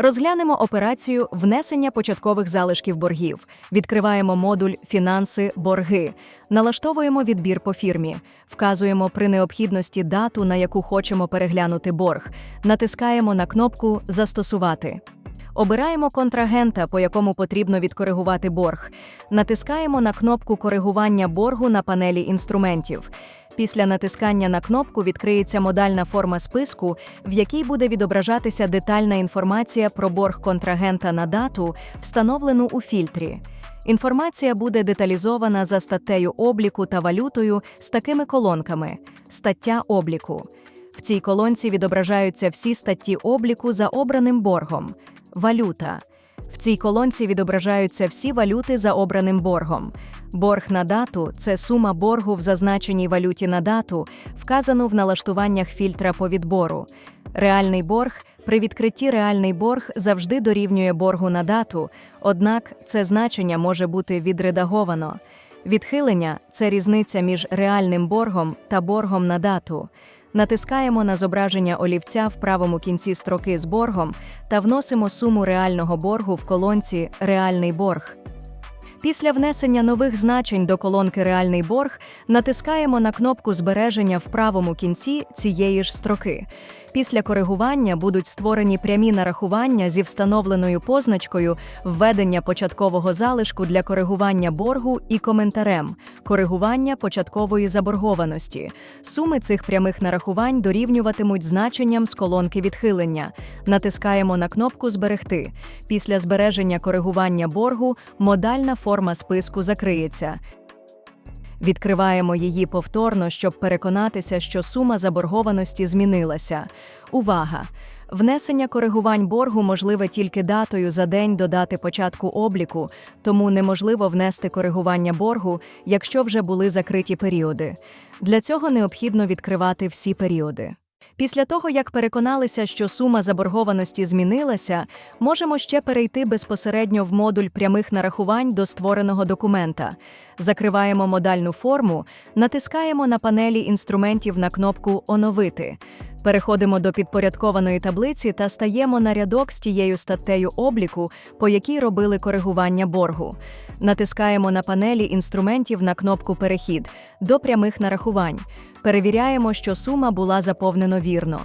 Розглянемо операцію внесення початкових залишків боргів. Відкриваємо модуль Фінанси борги. Налаштовуємо відбір по фірмі. Вказуємо при необхідності дату, на яку хочемо переглянути борг. Натискаємо на кнопку Застосувати. Обираємо контрагента, по якому потрібно відкоригувати борг. Натискаємо на кнопку коригування боргу на панелі інструментів. Після натискання на кнопку відкриється модальна форма списку, в якій буде відображатися детальна інформація про борг контрагента на дату, встановлену у фільтрі. Інформація буде деталізована за статтею обліку та валютою з такими колонками: стаття обліку. В цій колонці відображаються всі статті обліку за обраним боргом. Валюта. Цій колонці відображаються всі валюти за обраним боргом. Борг на дату це сума боргу в зазначеній валюті на дату, вказану в налаштуваннях фільтра по відбору. Реальний борг при відкритті реальний борг завжди дорівнює боргу на дату, однак це значення може бути відредаговано. Відхилення це різниця між реальним боргом та боргом на дату. Натискаємо на зображення олівця в правому кінці строки з боргом та вносимо суму реального боргу в колонці Реальний борг. Після внесення нових значень до колонки Реальний борг натискаємо на кнопку збереження в правому кінці цієї ж строки. Після коригування будуть створені прямі нарахування зі встановленою позначкою введення початкового залишку для коригування боргу і коментарем коригування початкової заборгованості. Суми цих прямих нарахувань дорівнюватимуть значенням з колонки відхилення. Натискаємо на кнопку Зберегти. Після збереження коригування боргу модальна форма списку закриється. Відкриваємо її повторно, щоб переконатися, що сума заборгованості змінилася. Увага! Внесення коригувань боргу можливе тільки датою за день до дати початку обліку, тому неможливо внести коригування боргу, якщо вже були закриті періоди. Для цього необхідно відкривати всі періоди. Після того, як переконалися, що сума заборгованості змінилася, можемо ще перейти безпосередньо в модуль прямих нарахувань до створеного документа. Закриваємо модальну форму, натискаємо на панелі інструментів на кнопку Оновити. Переходимо до підпорядкованої таблиці та стаємо на рядок з тією статтею обліку, по якій робили коригування боргу. Натискаємо на панелі інструментів на кнопку Перехід до прямих нарахувань. Перевіряємо, що сума була заповнено вірно.